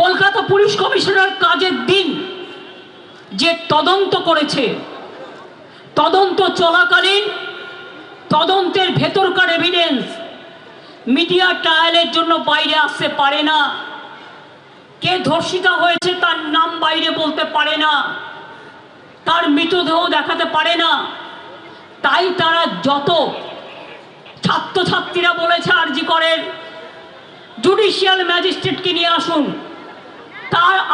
Kolkata police commissioner কাজের দিন যে তদন্ত করেছে, তদন্ত চলাকালীন তদন্তের ভেতরকার এভিডেন্স মিডিয়া ট্রায়ালের জন্য বাইরে আসতে পারে না। কে ধর্ষিতা হয়েছে তার নাম বাইরে বলতে পারে না। তার মৃতদেহ দেখাতে পারে না। তাই তারা যত ছাত্রছাত্রীরা বলেছে আরজি করেন জুডিশিয়াল ম্যাজিস্ট্রেটকে নিয়ে আসুন।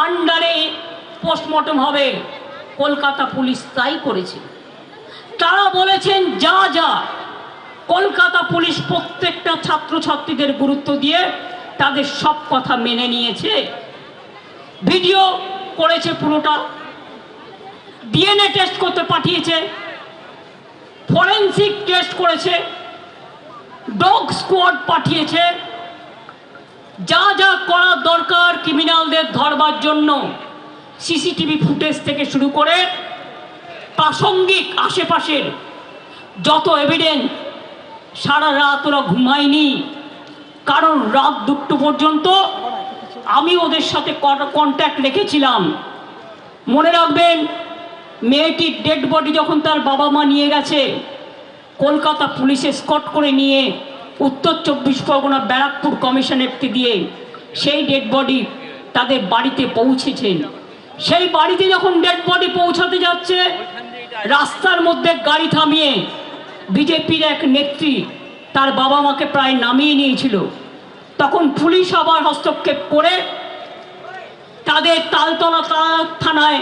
আন্ডারে পোস্টমর্টম হবে। কলকাতা পুলিশ তাই করেছে। তারা বলেছেন, যা যা। কলকাতা পুলিশ প্রত্যেকটা ছাত্রছাত্রীদের গুরুত্ব দিয়ে তাদের সব কথা মেনে নিয়েছে। ভিডিও করেছে পুরোটা। ডিএনএ টেস্ট করতে পাঠিয়েছে। ফরেন্সিক টেস্ট করেছে। ডগ স্কোয়াড পাঠিয়েছে। যা যা করা দরকার ক্রিমিনালদের ধরবার জন্য সিসিটিভি ফুটেজ থেকে শুরু করে প্রাসঙ্গিক আশেপাশের যত এভিডেন্স সারা রাত ওরা ঘুমায়নি, কারণ রাত দুটো পর্যন্ত আমি ওদের সাথে কন্ট্যাক্ট রেখেছিলাম। মনে রাখবেন, মেয়েটির ডেড বডি যখন তার বাবা মা নিয়ে গেছে, কলকাতা পুলিশে স্কট করে নিয়ে উত্তর চব্বিশ পরগনা ব্যারাকপুর কমিশনারকে দিয়ে সেই ডেড বডি তাদের বাড়িতে পৌঁছেছেন। সেই বাড়িতে যখন ডেড বডি পৌঁছাতে যাচ্ছে, রাস্তার মধ্যে গাড়ি থামিয়ে বিজেপির এক নেত্রী তার বাবা মাকে প্রায় নামিয়ে নিয়েছিল। তখন পুলিশ আবার হস্তক্ষেপ করে তাদের তালতলা থানায়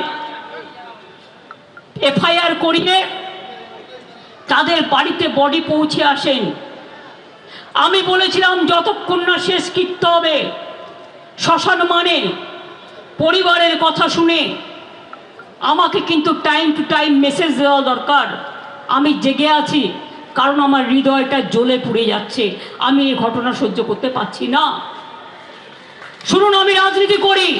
এফআইআর করিয়ে তাদের বাড়িতে বডি পৌঁছে আসেন। আমি বলেছিলাম, যতক্ষণ না শেষ কীর্ত হবে, শ্মশান মানে পরিবারের কথা শুনে আমাকে কিন্তু টাইম টু টাইম মেসেজ দেওয়া দরকার। আমি জেগে আছি, কারণ আমার হৃদয়টা জ্বলে পুড়ে যাচ্ছে। আমি এই ঘটনা সহ্য করতে পারছি না। শুনুন, আমি রাজনীতি করি,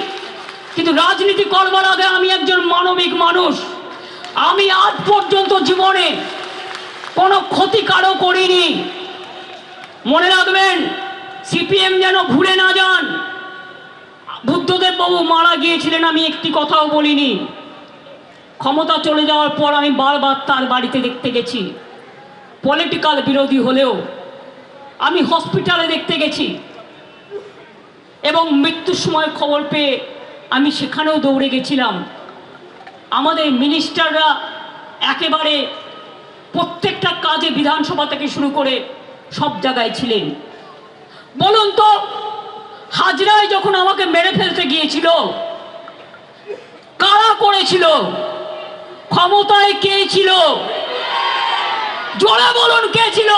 কিন্তু রাজনীতি করবার আগে আমি একজন মানবিক মানুষ। আমি আজ পর্যন্ত জীবনে কোনো ক্ষতি কারও করিনি। মনে রাখবেন, সিপিএম যেন ভুলে না যান। বুদ্ধদেব বাবু মারা গিয়েছিলেন, আমি একটি কথাও বলিনি। ক্ষমতা চলে যাওয়ার পর আমি বারবার তার বাড়িতে দেখতে গেছি। পলিটিক্যাল বিরোধী হলেও আমি হসপিটালে দেখতে গেছি। এবং মৃত্যুর সময় খবর পেয়ে আমি সেখানেও দৌড়ে গেছিলাম। আমাদের মিনিস্টাররা একেবারে প্রত্যেকটা কাজে বিধানসভা থেকে শুরু করে সব জায়গায় ছিলেন। বলুন তো হাজরায় যখন আমাকে মেরে ফেলতে গিয়েছিল, কারা করেছিল? ক্ষমতায় কে ছিল? জোরে বলুন কে ছিল?